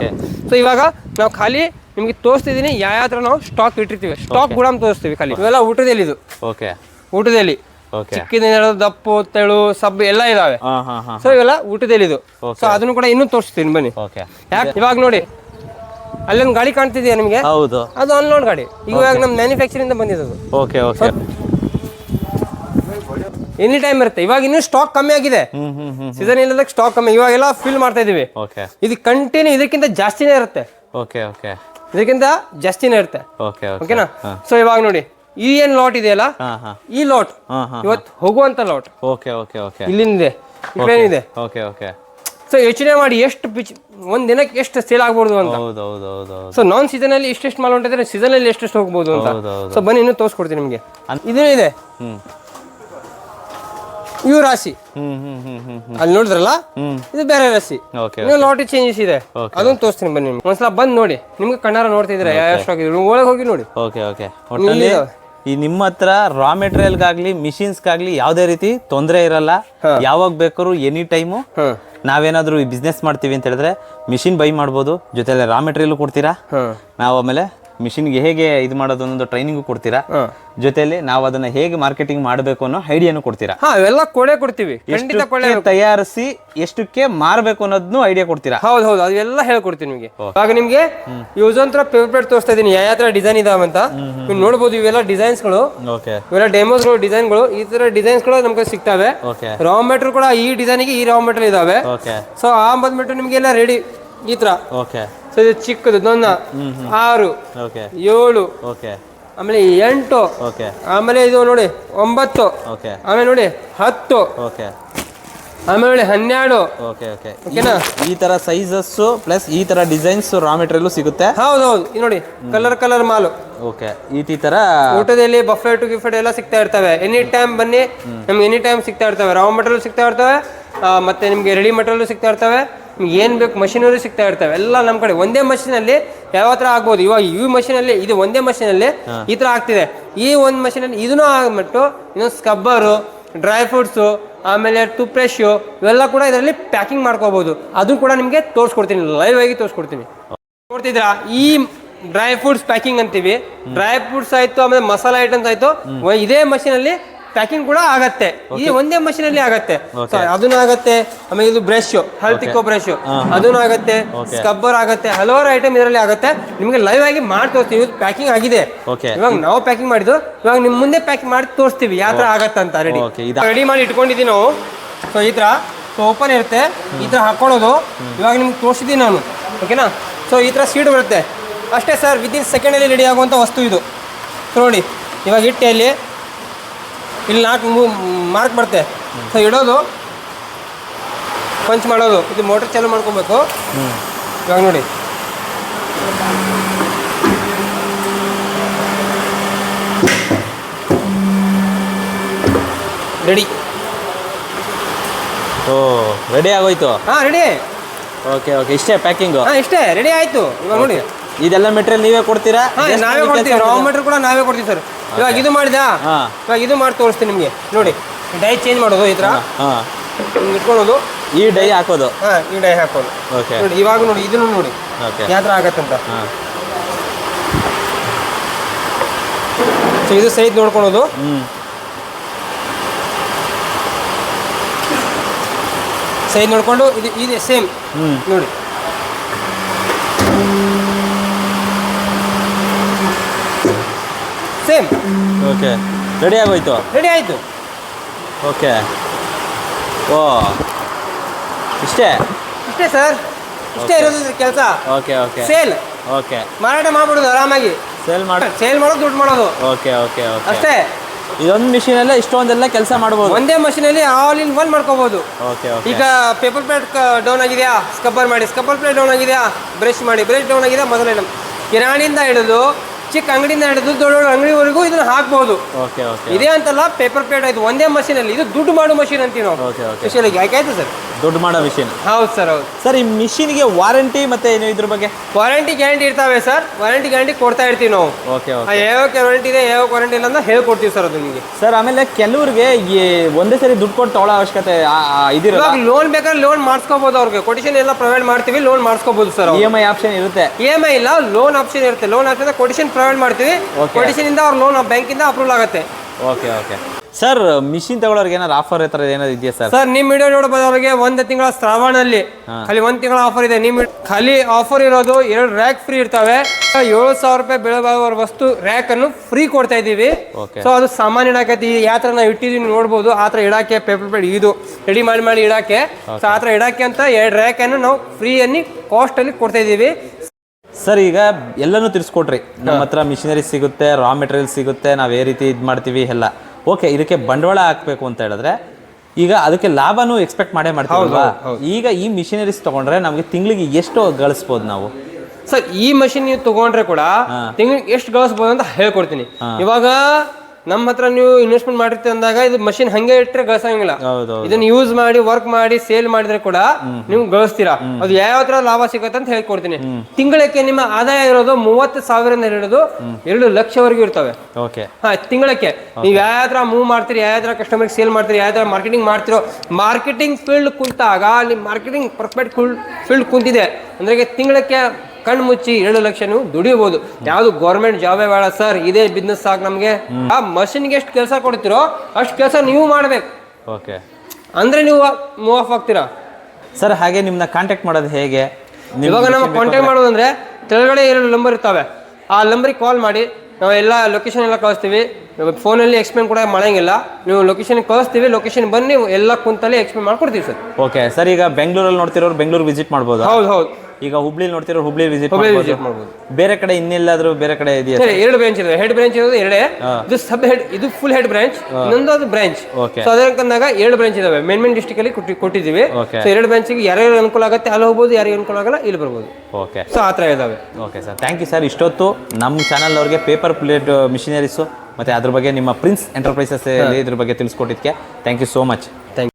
ಸೊ ಇವಾಗ ನಾವು ಖಾಲಿ ನಿಮಗೆ ತೋರಿಸ್ತಿದ್ದೀನಿ ಯಾವ ಯಾವ ಥರ ನಾವು ಸ್ಟಾಕ್ ಇಟ್ಟಿರ್ತೀವಿ. ಸ್ಟಾಕ್ ಕೂಡ ತೋರಿಸ್ತೀವಿ ಖಾಲಿ. ಇವೆಲ್ಲ ಊಟದಲ್ಲಿ ಇದು. ಓಕೆ ಊಟದಲ್ಲಿ. ಓಕೆ ಚಿಕ್ಕದಿಂದ ದಪ್ಪು ತೆಳು ಸಬ್ಬು ಎಲ್ಲ ಇದಾವೆ. ಸೊ ಇವೆಲ್ಲ ಊಟದಲ್ಲಿ ಇದು. ಸೊ ಅದನ್ನು ಕೂಡ ಇನ್ನೂ ತೋರಿಸ್ತೀನಿ ಬನ್ನಿ. ಯಾಕೆ ಇವಾಗ ನೋಡಿ. ಅಲ್ಲೊಂದು ಗಾಡಿ ಕಾಣ್ತಿದೆಯಾ ನಿಮಗೆ? ಹೌದು. ಅದು ಅನ್ಲೋಡ್ ಗಾಡಿ. ಇವಾಗ ನಮ್ಮ ಮ್ಯಾನುಫ್ಯಾಕ್ಚರಿಂದ ಬಂದಿದ್ದು ಓಕೆ ಓಕೆ ಎನಿ ಟೈಮ್ ಇರುತ್ತೆ. ಇವಾಗ ಇನ್ನೂ ಸ್ಟಾಕ್ ಕಮ್ಮಿ ಆಗಿದೆ. ಸೀಸನ್ ಇಲ್ಲದಕ್ಕೆ ಸ್ಟಾಕ್ ಕಮ್ಮಿ. ಇವಾಗೆಲ್ಲ ಫಿಲ್ ಮಾಡ್ತಾ ಇದೀವಿ. ಇದು ಕಂಟಿನ್ಯೂ ಇದಕ್ಕಿಂತ ಜಾಸ್ತಿನೇ ಇರುತ್ತೆ. ಓಕೆ ಓಕೆ ಇದಕ್ಕಿಂತ ಜಾಸ್ತಿನೇ ಇರುತ್ತೆ. ಓಕೆ ಓಕೆ ಓಕೆನಾ ಸೊ ಇವಾಗ ನೋಡಿ ಈ ಏನ್ ಲಾಟ್ ಇದೆಯಲ್ಲ ಈ ಲಾಟ್ ಇವತ್ತು ಹೋಗುವಂತ ಲಾಟ್ ಓಕೆ ಓಕೆ ಓಕೆ ಇಲ್ಲಿಂದಿದೆ ಇದೆ. ಓಕೆ ಓಕೆ ಸೊ ಯೋಚನೆ ಮಾಡಿ ಎಷ್ಟು ಪಿಚ್ ಒಂದ್ ದಿನಕ್ಕೆ ಎಷ್ಟು ಸೇಲ್ ಆಗ್ಬೋದು ಅಂತ. ಹೌದು ಹೌದು ಹೌದು ಸೊ ನಾನ್ ಸೀಸನ್ ಅಲ್ಲಿ ಇಷ್ಟೆಷ್ಟು ಮಾಲ್ ಹೊಂಟಿದ್ರೆ ಸೀಸನ್ ಅಲ್ಲಿ ಎಷ್ಟೆಷ್ಟು ಹೋಗ್ಬೋದು ಅಂತ. ಸೊ ಬನ್ನಿ ಇನ್ನೂ ತೋರಿಸ್ಕೊಡ್ತೀನಿ ನಿಮಗೆ. ಇದೇನಿದೆ ಇದು ಇದೆ. ಇವು ರಾಶಿ. ಹ್ಮ್ ಹ್ಮ್ ಹ್ಮ್ ಹ್ಮ್ ಹ್ಮ್. ಅಲ್ಲಿ ನೋಡಿದ್ರಲ್ಲ? ಹ್ಮ್. ಇದು ಬೇರೆ ರಾಶಿ. ನೀವು ಲಾಟ್ ಚೇಂಜಸ್ ಇದೆ. ಅದನ್ನ ತೋರಿಸ್ತೀನಿ ಬನ್ನಿ ನಿಮ್ಗೆ. ಒಂದ್ಸಲ ಬಂದ್ ನೋಡಿ. ನಿಮ್ಗೆ ಕಣ್ಣಾರ ನೋಡ್ತಿದ್ರೆ ಯಾವ ಒಳಗೆ ಹೋಗಿ ನೋಡಿ. ಓಕೆ ಓಕೆ ಒಟ್ಟಲ್ಲಿ ಈ ನಿಮ್ಮ ಹತ್ರ ರಾ ಮಿಷಿನ್ಸ್ ಮಿಷಿನ್ಸ್ಗಾಗ್ಲಿ ಯಾವುದೇ ರೀತಿ ತೊಂದರೆ ಇರಲ್ಲ. ಯಾವಾಗ ಬೇಕಾದ್ರು ಎನಿ ಟೈಮು ನಾವೇನಾದ್ರು ಈ ಬಿಸ್ನೆಸ್ ಮಾಡ್ತೀವಿ ಅಂತ ಹೇಳಿದ್ರೆ ಮಿಷಿನ್ ಬೈ ಮಾಡ್ಬೋದು. ಜೊತೆಲೆ ರಾ ಮೆಟೀರಿಯಲ್ ಕೊಡ್ತೀರಾ? ನಾವು ಆಮೇಲೆ ಮಿಷಿನ್ಗೆ ಹೇಗೆ ಇದು ಮಾಡೋದು ಅನ್ನೋದು ಟ್ರೈನಿಂಗ್ ಕೊಡ್ತೀರಾ? ಜೊತೆಯಲ್ಲಿ ನಾವು ಅದನ್ನ ಹೇಗೆ ಮಾರ್ಕೆಟಿಂಗ್ ಮಾಡಬೇಕು ಅನ್ನೋ ಐಡಿಯಾನು ಕೊಡ್ತೀರಾ? ಹಾ ಇವೆಲ್ಲ ಕೊಡೆ ಕೊಡ್ತೀವಿ. ಖಂಡಿತ ಕೊಳೆ ತಯಾರಿಸಿ ಎಷ್ಟಕ್ಕೆ ಮಾರಬೇಕು ಅನ್ನೋದನ್ನು ಐಡಿಯಾ ಕೊಡ್ತೀರಾ? ಹೌದು ಹೌದು ಅದೆಲ್ಲ ಹೇಳ್ಕೊಡ್ತೀನಿ ನಿಮಗೆ. ಇವಾಗ ನಿಮ್ಗೆ ಯೂಸ್ ಅಂತರ ಪೇಪರ್ ಪ್ಲೇಟ್ ತೋರಿಸ್ತಾ ಇದೀನಿ ಯಾವ ತರ ಡಿಸೈನ್ ಇದಾವೆ ಅಂತ. ನೀವು ನೋಡಬಹುದು ಇವೆಲ್ಲ ಡಿಸೈನ್ಸ್ಗಳು ಓಕೆ. ಇವೆಲ್ಲ ಡೆಮೋಸ್ಗಳು ಡಿಸೈನ್ಗಳು ಈ ತರ ಡಿಸೈನ್ಸ್ಗಳು ನಮ್ಗೆ ಸಿಗ್ತವೆ. ರಾಮ್ ರಾ ಮೆಟೀರಿಯಲ್ ಕೂಡ ಈ ಡಿಸೈನಿಗೆ ಈ ರಾ ಮೆಟೀರಿಯಲ್ ಇದಾವೆ. ಸೊ ಆ ಬಂದ್ಬಿಟ್ಟು ನಿಮಗೆಲ್ಲ ರೆಡಿ ಈ ತರ. ಓಕೆ ಸೊ ಇದು ಚಿಕ್ಕದು ದೊನ್ನ ಆರು ಓಕೆ ಏಳು ಓಕೆ ಆಮೇಲೆ ಎಂಟು ಓಕೆ ಆಮೇಲೆ ಇದು ನೋಡಿ ಒಂಬತ್ತು ಓಕೆ ಆಮೇಲೆ ನೋಡಿ ಹತ್ತು ಓಕೆ ಆಮೇಲೆ ನೋಡಿ ಹನ್ನೆರಡು. ಓಕೆ ಓಕೆ ಓಕೆನಾ ಈ ತರ ಸೈಜಸ್ ಪ್ಲಸ್ ಈ ತರ ಡಿಸೈನ್ಸ್ ರಾ ಮೆಟೀರಿಯಲ್ ಸಿಗುತ್ತೆ? ಹೌದು ಹೌದು ಇದು ನೋಡಿ ಕಲರ್ ಕಲರ್ ಮಾಲು. ಓಕೆ ಈ ಈ ತರ ಊಟದಲ್ಲಿ ಬಫೆಟ್ ಗಿಫೆಟ್ ಎಲ್ಲ ಸಿಗ್ತಾ ಇರ್ತವೆ. ಎನಿ ಟೈಮ್ ಬನ್ನಿ ನಮ್ಗೆ ಎನಿ ಟೈಮ್ ಸಿಗ್ತಾ ಇರ್ತವೆ. ರಾ ಮಟೀರಿಯಲ್ ಸಿಗ್ತಾ ಇರ್ತವೆ ಮತ್ತೆ ನಿಮಗೆ ರೆಡಿ ಮಟೀರಿಯಲ್ ಸಿಗ್ತಾ ಇರ್ತವೆ. ನಿಮ್ಗೆ ಏನು ಬೇಕು ಮಷಿನರಿ ಸಿಗ್ತಾ ಇರ್ತವೆ. ಎಲ್ಲ ನಮ್ಮ ಕಡೆ ಒಂದೇ ಮಷಿನಲ್ಲಿ ಯಾವ ಥರ ಆಗ್ಬೋದು. ಇವಾಗ ಈ ಮಷಿನಲ್ಲಿ ಇದು ಒಂದೇ ಮಷಿನಲ್ಲಿ ಈ ಥರ ಆಗ್ತಿದೆ. ಈ ಒಂದು ಮಷಿನಲ್ಲಿ ಇದನ್ನು ಆಗ್ಬಿಟ್ಟು ಇನ್ನೊಂದು ಸ್ಕಬ್ಬರು ಡ್ರೈ ಫ್ರೂಟ್ಸು ಆಮೇಲೆ ಟೂತ್ ಬ್ರಷು ಇವೆಲ್ಲ ಕೂಡ ಇದರಲ್ಲಿ ಪ್ಯಾಕಿಂಗ್ ಮಾಡ್ಕೋಬೋದು. ಅದು ಕೂಡ ನಿಮಗೆ ತೋರಿಸ್ಕೊಡ್ತೀನಿ. ಲೈವ್ ಆಗಿ ತೋರಿಸ್ಕೊಡ್ತೀನಿ. ನೋಡ್ತಿದ್ರಾ ಈ ಡ್ರೈ ಫ್ರೂಟ್ಸ್ ಪ್ಯಾಕಿಂಗ್ ಅಂತೀವಿ. ಡ್ರೈ ಫ್ರೂಟ್ಸ್ ಆಯಿತು ಆಮೇಲೆ ಮಸಾಲಾ ಐಟಮ್ಸ್ ಆಯಿತು. ಇದೇ ಅಲ್ಲಿ ಪ್ಯಾಕಿಂಗ್ ಕೂಡ ಆಗತ್ತೆ. ಈ ಒಂದೇ ಮಷಿನ್ ಅಲ್ಲಿ ಆಗತ್ತೆ. ಅದನ್ನ ಆಗತ್ತೆ. ಆಮೇಲೆ ಇದು ಬ್ರಷ್ ಹಲ್ತಿಕ್ಕೋ ಬ್ರಷ್ ಅದನ್ನು ಆಗತ್ತೆ. ಸ್ಕಬ್ಬರ್ ಆಗತ್ತೆ. ಹಲವಾರು ಐಟಮ್ ಇದರಲ್ಲಿ ಆಗತ್ತೆ. ನಿಮಗೆ ಲೈವ್ ಆಗಿ ಮಾಡಿ ತೋರಿಸ್ತೀವಿ. ಪ್ಯಾಕಿಂಗ್ ಆಗಿದೆ. ಇವಾಗ ನಾವು ಪ್ಯಾಕಿಂಗ್ ಮಾಡಿದ್ದು ಇವಾಗ ನಿಮ್ ಮುಂದೆ ಪ್ಯಾಕಿಂಗ್ ಮಾಡಿ ತೋರಿಸ್ತೀವಿ. ಯಾವ ತರ ಆಗತ್ತೆ ಅಂತ ರೆಡಿ ಇದಾ- ರೆಡಿ ಮಾಡಿ ಇಟ್ಕೊಂಡಿದ್ದೀವಿ ನಾವು. ಸೊ ಈ ತರ. ಸೊ ಓಪನ್ ಇರುತ್ತೆ. ಈ ತರ ಹಾಕೊಳ್ಳೋದು. ಇವಾಗ ನಿಮ್ಗೆ ತೋರಿಸಿದೀನಿ ನಾನು. ಓಕೆನಾ ಸೊ ಈ ತರ ಸೀಟ್ ಬರುತ್ತೆ. ಅಷ್ಟೇ ಸರ್ ವಿದಿನ್ ಸೆಕೆಂಡಲ್ಲಿ ರೆಡಿ ಆಗುವಂಥ ವಸ್ತು ಇದು. ನೋಡಿ. ಇವಾಗ ಇಟ್ಟೆ ಇಲ್ಲಿ ಇಲ್ಲಿ ನಾಲ್ಕು ಮಾರ್ಕ್ ಬರುತ್ತೆ. ಸೊ ಇಡೋದು ಪಂಚ್ ಮಾಡೋದು. ಇದು ಮೋಟ್ರ್ ಚಾಲು ಮಾಡ್ಕೊಬೇಕು. ಇವಾಗ ನೋಡಿ. ರೆಡಿ ಓ ರೆಡಿ ಆಗೋಯ್ತು? ಹಾಂ ರೆಡಿ ಓಕೆ ಓಕೆ ಇಷ್ಟೇ ಪ್ಯಾಕಿಂಗು ಹಾಂ ಇಷ್ಟೇ. ರೆಡಿ ಆಯಿತು. ಇವಾಗ ನೋಡಿ. ಇದೆಲ್ಲ ಮೆಟೀರಿಯಲ್ ನೀವೇ ಕೊಡ್ತೀರಾ? ನಾವೇ ಕೊಡ್ತೀವಿ. ರಾ ಮೆಟೀರಿಯಲ್ ಕೂಡ ನಾವೇ ಕೊಡ್ತೀವಿ ಸರ್ ಇವಾಗ ಇದು ಮಾಡಿದ ಹಾ. ಇವಾಗ ಇದು ಮಾಡಿ ತೋರಿಸ್ತೀನಿ ನಿಮಗೆ. ನೋಡಿ ಡೈ ಚೇಂಜ್ ಮಾಡೋದು ಈ ಥರ. ಹಾಂ ಇಟ್ಕೊಳೋದು ಇಟ್ಕೊಳ್ಳೋದು. ಈ ಡೈ ಹಾಕೋದು? ಹಾಂ ಈ ಡೈ ಹಾಕೋದು. ಓಕೆ. ನೋಡಿ ಇವಾಗ ನೋಡಿ ಇದನ್ನು ನೋಡಿ. ಓಕೆ. ಯಾವ ಥರ ಆಗತ್ತಂತ ಅಂತ. ಸೊ ಇದು ಸೈಜ್ ನೋಡ್ಕೊಳೋದು ಹ್ಞೂ ಸೈಜ್ ನೋಡ್ಕೊಂಡು ಇದು ಇದೆ ಸೇಮ್ ಹ್ಞೂ ನೋಡಿ. ಸೇಮ್ ಓಕೆ ರೆಡಿ ಆಗೋಯ್ತು? ರೆಡಿ ಆಯಿತು. ಓಕೆ ಓ. ಇಷ್ಟೇ? ಇಷ್ಟೇ ಸರ್ ಇಷ್ಟೇ ಇರೋದು ಕೆಲಸ. ಓಕೆ ಓಕೆ ಸೇಲ್ ಓಕೆ ಮಾರಾಟ ಮಾಡ್ಬಿಡೋದು ಆರಾಮಾಗಿ. ಸೇಲ್ ಮಾಡಿ ಸೇಲ್ ಮಾಡೋದು ದುಡ್ಡು ಮಾಡೋದು. ಓಕೆ ಓಕೆ ಓಕೆ ಅಷ್ಟೇ. ಇದೊಂದು ಮಿಷಿನಲ್ಲೇ ಇಷ್ಟೊಂದೆಲ್ಲ ಕೆಲಸ ಮಾಡ್ಬೋದು. ಒಂದೇ ಮಷೀನಲ್ಲಿ ಆಲ್ ಇನ್ ಒನ್ ಮಾಡ್ಕೋಬಹುದು ಓಕೆ ಓಕೆ ಈಗ ಪೇಪರ್ ಪ್ಲೇಟ್ ಡೌನ್ ಆಗಿದೆಯಾ? ಸ್ಕಬ್ಬರ್ ಮಾಡಿ. ಸ್ಕಬ್ಬರ್ ಪ್ಲೇಟ್ ಡೌನ್ ಆಗಿದೆಯಾ? ಬ್ರಷ್ ಮಾಡಿ. ಬ್ರಷ್ ಡೌನ್ ಆಗಿದೆ ಮೊದಲೇ ನಮ್ಮ ಕಿರಾಣಿಯಿಂದ ಹಿಡಿದು ಚಿಕ್ಕ ಅಂಗಡಿಯಿಂದ ಹಿಡಿದು ದೊಡ್ಡ ದೊಡ್ಡ ಅಂಗಡಿವರೆಗೂ ಇದನ್ನ ಓಕೆ ಓಕೆ ಇದೇ ಅಂತಲ್ಲ ಪೇಪರ್ ಪ್ಲೇಟ್ ಆಯ್ತು ಒಂದೇ ಮಷೀನಲ್ಲಿ ಇದು ದುಡ್ಡು ಮಾಡೋ ಮಷೀನ್ ಅಂತೀವಿ ನಾವು. ಓಕೆ ಓಕೆ ಆಯ್ತು ಸರ್? ದುಡ್ಡು ಮಾಡೋ ಮಿಷಿನ್ ಹೌದು ಸರ್ ಹೌದು. ಸರ್ ಈ ಮಿಷಿನ್ಗೆ ವಾರಂಟಿ ಮತ್ತೆ ಏನು ಇದ್ರ ಬಗ್ಗೆ? ವಾರಂಟಿ ಗ್ಯಾರಂಟಿ ಇರ್ತಾವೆ ಸರ್. ವಾರಂಟಿ ಗ್ಯಾರಂಟಿ ಕೊಡ್ತಾ ಇರ್ತೀವಿ ನಾವು. ಓಕೆ ಓಕೆ ಯಾವ ವಾರಂಟಿ ಇದೆ ಯಾವ ವಾರಂಟಿ ಇಲ್ಲ ಅಂತ ಹೇಳ್ಕೊಡ್ತೀವಿ ಸರ್ ಅದು ನಿಮಗೆ. ಸರ್ ಆಮೇಲೆ ಕೆಲವ್ರಿಗೆ ಈ ಒಂದೇ ಸರಿ ದುಡ್ಡು ಕೊಟ್ಟು ತಗೊಳ್ಳೋ ಅವಶ್ಯಕತೆ ಇದಿರಲ್ಲ? ಲೋನ್ ಬೇಕಾದ್ರೆ ಲೋನ್ ಮಾಡಿಸ್ಕೋಬಹುದು ಅವ್ರಿಗೆ. ಕೊಟಿಷನ್ ಎಲ್ಲ ಪ್ರೊವೈಡ್ ಮಾಡ್ತೀವಿ loan ಮಾಡಿಸ್ಕೋಬಹುದು sir E M I option ಇರುತ್ತೆ. ಇ ಎಂ ಐ ಇಲ್ಲ ಲೋನ್ ಆಪ್ಷನ್ ಇರುತ್ತೆ. ಲೋನ್ ಆಪ್ಷನ್ ಕೊಟಿಷನ್ ಪ್ರೊವೈಡ್ ಮಾಡ್ತೀವಿ. ಕೊಟಿಷನ್ ಇಂದ ಅವ್ರ ಲೋನ್ ಬ್ಯಾಂಕಿಂದ ಅಪ್ರೂವ್ ಆಗುತ್ತೆ. ಓಕೆ ಓಕೆ ಸರ್ ಮಿಷಿನ್ ತಗೊಳ್ಳೋರ್ಗೆ ಏನಾದ್ರು ಆಫರ್ ಇತರ ಥರ ಏನಾದ್ರು ಇದೆಯಾ ಸರ್ ಸರ್ ನಿಮ್ ವಿಡಿಯೋ ನೋಡಬಹುದವ್ರಿಗೆ ಒಂದ್ ತಿಂಗಳ ಶ್ರಾವಣಲ್ಲಿ ಖಾಲಿ ಒಂದ್ ತಿಂಗಳ ಆಫರ್ ಇದೆ. ನಿಮ್ ಖಾಲಿ ಆಫರ್ ಇರೋದು ಎರಡು ರ್ಯಾಕ್ ಫ್ರೀ ಇರ್ತವೆ. ಏಳು ಸಾವಿರ ರೂಪಾಯಿ ಬೆಳಬಾಗ ವಸ್ತು ರ್ಯಾಕ್ ಅನ್ನು ಫ್ರೀ ಕೊಡ್ತಾ ಇದೀವಿ. ಸೊ ಅದು ಸಾಮಾನ್ಯ ಇಡಾಕೈತಿ ಯಾತ್ರ ನಾವು ಇಟ್ಟಿದೀವಿ ನೋಡ್ಬೋದು. ಆ ಥರ ಇಡಾಕೆ ಪೇಪರ್ ಪ್ಲೇಟ್ ಇದು. ರೆಡಿ ಮಾಡಿ ಮಾಡಿ ಇಡಾಕೆ. ಸೊ ಆತರ ಇಡಾಕೆ ಅಂತ ಎರಡು ರ್ಯಾಕ್ ಅನ್ನು ನಾವು ಫ್ರೀ ಅನ್ನಿ ಕಾಸ್ಟ್ ಅಲ್ಲಿ ಕೊಡ್ತಾ ಇದೀವಿ ಸರ್ ಈಗ ಎಲ್ಲನೂ ತಿಳಿಸ್ಕೊಟ್ರಿ ನಮ್ಮ ಹತ್ರ ಮಿಷಿನರಿ ಸಿಗುತ್ತೆ ರಾ ಮೆಟೀರಿಯಲ್ ಸಿಗುತ್ತೆ ನಾವು ಏ ರೀತಿ ಇದು ಮಾಡ್ತೀವಿ ಎಲ್ಲ. ಓಕೆ ಇದಕ್ಕೆ ಬಂಡವಾಳ ಹಾಕಬೇಕು ಅಂತ ಹೇಳಿದ್ರೆ ಈಗ ಅದಕ್ಕೆ ಲಾಭನೂ ಎಕ್ಸ್ಪೆಕ್ಟ್ ಮಾಡೇ ಮಾಡ್ತೀವಲ್ವಾ? ಈಗ ಈ ಮಿಷಿನರೀಸ್ ತಗೊಂಡ್ರೆ ನಮಗೆ ತಿಂಗಳಿಗೆ ಎಷ್ಟು ಗಳಿಸ್ಬೋದು ನಾವು. ಸರ್ ಈ ಮಷಿನ್ ನೀವು ತಗೊಂಡ್ರೆ ಕೂಡ ತಿಂಗಳಿಗೆ ಎಷ್ಟು ಗಳಿಸ್ಬೋದು ಅಂತ ಹೇಳ್ಕೊಡ್ತೀನಿ. ಇವಾಗ ನಮ್ಮ ಹತ್ರ ನೀವು ಇನ್ವೆಸ್ಟ್ಮೆಂಟ್ ಮಾಡಿರ್ತೀವಿ ಅಂದಾಗ ಇದು ಮಷಿನ್ ಹಂಗೆ ಇಟ್ಟರೆ ಗಳಿಸಂಗಿಲ್ಲ. ಇದನ್ನ ಯೂಸ್ ಮಾಡಿ ವರ್ಕ್ ಮಾಡಿ ಸೇಲ್ ಮಾಡಿದ್ರೆ ಕೂಡ ನೀವು ಗಳಿಸ್ತೀರಾ? ಅದು ಯಾವ ತರ ಲಾಭ ಸಿಗುತ್ತೆ ಅಂತ ಹೇಳ್ಕೊಡ್ತೀನಿ. ತಿಂಗಳಕ್ಕೆ ನಿಮ್ಮ ಆದಾಯ ಇರೋದು ಮೂವತ್ತು ಸಾವಿರದಿಂದ ಹಿಡಿದು ಎರಡು ಲಕ್ಷವರೆಗೂ ಇರ್ತವೆ. ಓಕೆ. ಹಾ ತಿಂಗಳಕ್ಕೆ. ನೀವು ಯಾವ ತರ ಮೂವ್ ಮಾಡ್ತೀರಿ ಯಾವ ತರ ಕಸ್ಟಮರ್ಗೆ ಸೇಲ್ ಮಾಡ್ತೀರಿ ಯಾವ ತರ ಮಾರ್ಕೆಟಿಂಗ್ ಮಾಡ್ತಿರೋ ಮಾರ್ಕೆಟಿಂಗ್ ಫೀಲ್ಡ್ ಕುಂತಾಗ ಅಲ್ಲಿ ಮಾರ್ಕೆಟಿಂಗ್ ಪರ್ಫೆಕ್ಟ್ ಫೀಲ್ಡ್ ಕುಂತಿದೆ. ಅಂದ್ರೆ ತಿಂಗಳಕ್ಕೆ ಕಣ್ಣು ಮುಚ್ಚಿ ಎರಡು ಲಕ್ಷ ನೀವು ದುಡಿಯಬಹುದು ಯಾವುದು ಗೌರ್ಮೆಂಟ್ ಜಾಬೇ ಬೇಡ ಸರ್ ಇದೇ ಬಿಸ್ನೆಸ್ ಸಾಕು ನಮಗೆ. ಆ ಮಷಿನ್ಗೆ ಎಷ್ಟು ಕೆಲಸ ಕೊಡ್ತಿರೋ ಅಷ್ಟು ಕೆಲಸ ನೀವು ಮಾಡ್ಬೇಕು. ಓಕೆ. ಅಂದ್ರೆ ನೀವು ಮೂವ್ ಆಫ್ ಆಗ್ತೀರಾ? ಸರ್ ಹಾಗೆ ನಿಮ್ಮನ್ನ ಕಾಂಟ್ಯಾಕ್ಟ್ ಮಾಡೋದು ಹೇಗೆ? ಇವಾಗ ನಮ್ಮ ಕಾಂಟ್ಯಾಕ್ಟ್ ಮಾಡೋದಂದ್ರೆ ಕೆಳಗಡೆ ಎರಡು ನಂಬರ್ ಇರ್ತವೆ. ಆ ನಂಬರಿಗೆ ಕಾಲ್ ಮಾಡಿ. ನಾವು ಎಲ್ಲ ಲೊಕೇಶನ್ ಎಲ್ಲ ಕಳಿಸ್ತೀವಿ. ಫೋನಲ್ಲಿ ಎಕ್ಸ್ಪ್ಲೇನ್ ಕೂಡ ಮಾಡಂಗಿಲ್ಲ. ನೀವು ಲೊಕೇಶನ್ ಕಳಿಸ್ತೀವಿ ಲೊಕೇಶನ್ ಬನ್ನಿ ಎಲ್ಲ ಕುಂತಲ್ಲಿ ಎಕ್ಸ್ಪ್ಲೇನ್ ಮಾಡ್ಕೊಡ್ತೀವಿ ಸರ್ ಓಕೆ ಸರ್ ಈಗ ಬೆಂಗಳೂರಲ್ಲಿ ನೋಡ್ತಿರೋರು ಬೆಂಗಳೂರು ವಿಸಿಟ್ ಮಾಡ್ಬೋದು. ಹೌದು ಹೌದು. ಈಗ ಹುಬ್ಳಿ ನೋಡ್ತಿರೋ ಹುಬ್ಳಿ ವಿಸಿಟ್ ಮಾಡ್ಬೋದು. ಬೇರೆ ಕಡೆ ಇನ್ನೆಲ್ಲಾದ್ರೂ ಬೇರೆ ಕಡೆ ಇದೆಯಾ ಎರಡು ಬ್ರಾಂಚ್ ಇದೆ ಹೆಡ್ ಬ್ರಾಂಚ್ ಇರೋದು ಎರಡೇ. ಇದು ಸಬ್ ಹೆಡ್ ಇದು ಫುಲ್ ಹೆಡ್ ಬ್ರಾಂಚ್ ಇನ್ನೊಂದು ಅದು ಬ್ರಾಂಚ್. ಸೊ ಅದಕ್ಕಂದಾಗ ಎರಡು ಬ್ರಾಂಚ್ ಇದಾವೆ. ಮೇನ್ ಮೇನ್ ಡಿಸ್ಟಿಕ್ ಅಲ್ಲಿ ಕೊಟ್ಟಿ- ಕೊಟ್ಟಿದ್ದೀವಿ. ಸೊ ಎರಡು ಬ್ರಾಂಚಿಗೆ ಯಾರ್ಯಾರು ಅನುಕೂಲ ಆಗುತ್ತೆ ಅಲ್ಲಿ ಹೋಗ್ಬೋದು ಯಾರಿಗೆ ಅನುಕೂಲ ಆಗಲ್ಲ ಇಲ್ಲಿ ಬರ್ಬೋದು. ಓಕೆ ಸೊ ಆ ಥರ ಇದಾವೆ. Okay sir thank you sir ಇಷ್ಟೊತ್ತು ನಮ್ಮ ಚಾನಲ್ ಅವ್ರಿಗೆ ಪೇಪರ್ ಪ್ಲೇಟ್ ಮಿಷಿನರೀಸು ಮತ್ತು ಅದ್ರ ಬಗ್ಗೆ ನಿಮ್ಮ ಪ್ರಿನ್ಸ್ ಎಂಟರ್ಪ್ರೈಸಸ್ ಇದ್ರ ಬಗ್ಗೆ ತಿಳಿಸ್ಕೊಟ್ಟಿದ್ದಕ್ಕೆ thank you so much thank